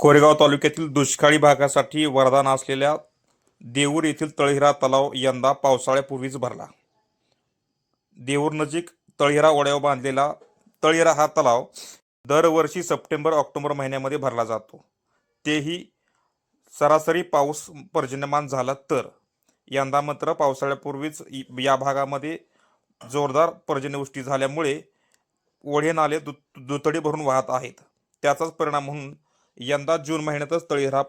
कोरेगाव तालुक्यातील दुष्काळी भागासाठी वरदान असलेल्या देऊर येथील तळहिरा तलाव यंदा पावसाळ्यापूर्वीच भरला. देऊर नजीक तळहिरा ओढ्यावर बांधलेला तळहिरा हा तलाव दरवर्षी सप्टेंबर ऑक्टोबर महिन्यामध्ये भरला जातो. तेही सरासरी पाऊस पर्जन्यमान झाला तर यंदा मात्र पावसाळ्यापूर्वीच या भागामध्ये जोरदार पर्जन्यवृष्टी झाल्यामुळे ओढे नाले दु दुतडी भरून वाहत आहेत. त्याचाच परिणाम म्हणून यंदा जून महिन्यातच तळीहरा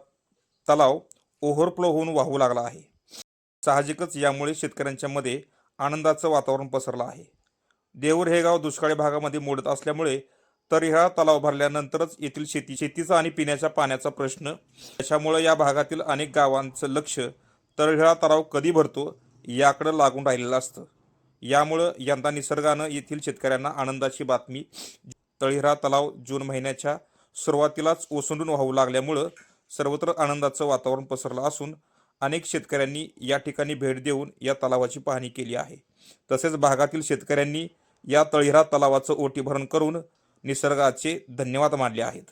तलाव ओव्हरफ्लो होऊन वाहू लागला आहे. साहजिकच यामुळे शेतकऱ्यांच्या मध्ये आनंदाचं वातावरण पसरलं आहे. देऊर हे गाव दुष्काळी भागामध्ये मोडत असल्यामुळे तरीहा तलाव भरल्यानंतरच येथील शेती शेतीचा आणि पिण्याच्या पाण्याचा प्रश्न त्याच्यामुळे या भागातील अनेक गावांचं लक्ष तळहिळा तलाव कधी भरतो याकडे लागून राहिलेलं असतं. यामुळं यंदा निसर्गानं येथील शेतकऱ्यांना आनंदाची बातमी तळहिरा तलाव जून महिन्याच्या सुरुवातीलाच ओसंडून वाहू लागल्यामुळं सर्वत्र आनंदाचं वातावरण पसरलं असून अनेक शेतकऱ्यांनी या ठिकाणी भेट देऊन या तलावाची पाहणी केली आहे. तसेच भागातील शेतकऱ्यांनी या तळहिरा तलावाचं ओटी भरण करून निसर्गाचे धन्यवाद मानले आहेत.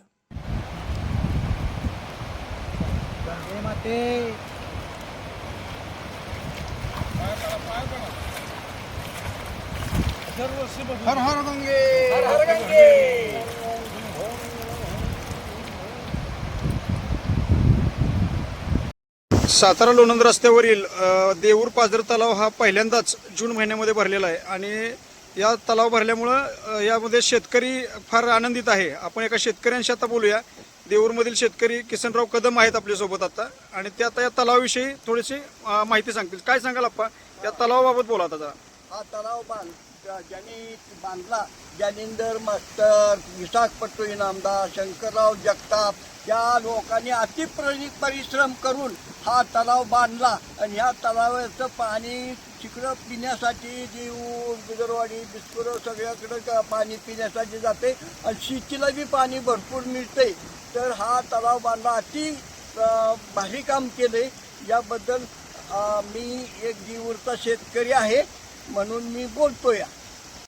हर हर गंगे हर हर गंगे सातारा लोणंद रस्त्यावरील देऊर पाजर तलाव हा पहिल्यांदाच जून महिन्यामध्ये भरलेला आहे. आणि या तलाव भरल्यामुळं यामध्ये शेतकरी फार आनंदित आहे. आपण एका शेतकऱ्यांशी आता बोलूया. देऊरमधील शेतकरी किसनराव कदम आहेत आपल्यासोबत आता. आणि ते आता या तलावाविषयी थोडीशी माहिती सांगतील. काय सांगाल आप्पा? या तलावाबाबत बोला आता जरा. हा तलाव बांध ज्यांनी बांधला. ज्ञानेंदर मास्टर विशाखपट्टू इनामदार शंकरराव जगताप या लोकांनी अति परिश्रम करून हा तलाव बांधला. आणि ह्या तलावाचं पाणी तिकडं पिण्यासाठी जीव गुजरवाडी बिस्कुरं सगळ्याकडं पाणी पिण्यासाठी जाते. आणि शेतीला बी पाणी भरपूर मिळते. तर हा तलाव बांधला. अति भारी काम केले. याबद्दल मी एक जीवरचा शेतकरी आहे. म्हणून मी बोलतो या